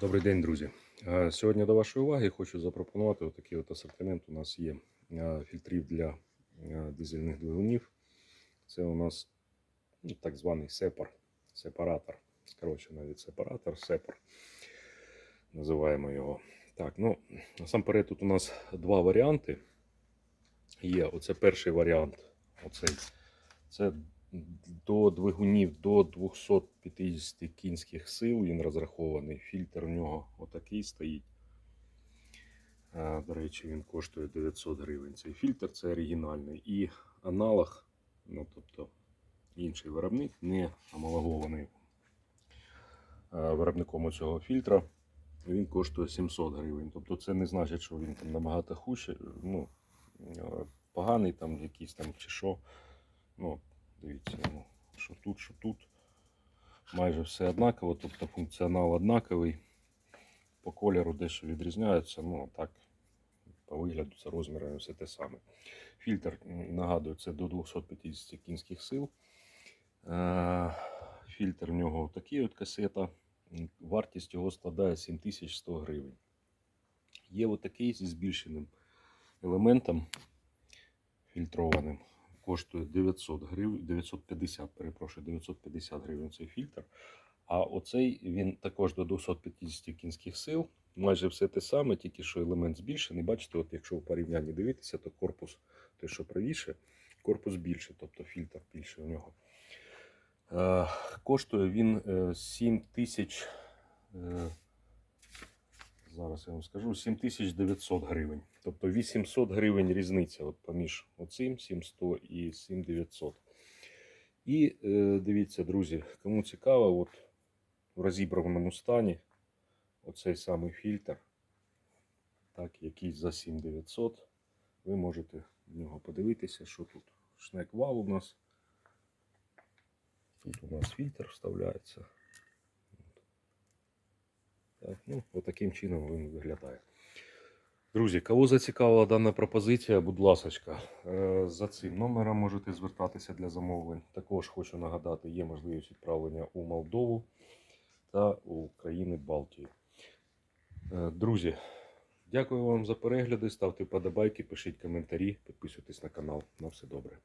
Добрий день, друзі. Е, Сьогодні до вашої уваги хочу запропонувати отакий от асортимент. У нас є е, фільтрів для е, дизельних двигунів. Це у нас ну, так званий сепар, сепаратор. Скорочено від сепаратор, сепар. Називаємо його. Так, ну, насамперед тут у нас два варіанти. Є оце перший варіант. Оцей. Це до двигунів до 250 кінських сил він розрахований. Фільтр у нього отакий стоїть. До речі, він коштує 900 гривень. Цей фільтр це оригінальний. І аналог, ну тобто інший виробник, не амалогований виробником цього фільтра. Він коштує 700 гривень. Тобто це не значить, що він там набагато хуже, ну, е, поганий там якийсь там чи що. Ну, Дивіться, ну, що тут, що тут. Майже все однаково, тобто функціонал однаковий. По кольору дещо відрізняються, ну а так, по вигляду за розмірами все те саме. Фільтр, нагадую, це до 250 кінських сил. Е, Фільтр в нього такий от касета. Вартість його складає 7100 гривень. Є отакий зі збільшеним елементом фільтрованим коштує 900 гривень, 950, перепрошую, 950 гривень цей фільтр. А оцей він також до 250 кінських сил. Майже все те саме, тільки що елемент збільшений. Бачите, от якщо в порівнянні дивитися, то корпус, той, що правіше, корпус більше, тобто фільтр більше у нього. Е, коштує він е, 7 тисяч. Зараз я вам скажу 7900 гривень. Тобто 800 гривень різниця от поміж оцим 700 і 7900. І е, дивіться, друзі, кому цікаво, от в розібраному стані оцей самий фільтр, так, який за 7900. Ви можете в нього подивитися, що тут. Шнек вал у нас. Тут у нас фільтр вставляється. Так, ну, отаким чином він виглядає. Друзі, кого зацікавила дана пропозиція, будь ласка, за цим номером можете звертатися для замовлень. Також хочу нагадати, є можливість відправлення у Молдову та у країни Балтії. Е, Друзі, дякую вам за перегляди. Ставте вподобайки, пишіть коментарі, підписуйтесь на канал. На все добре.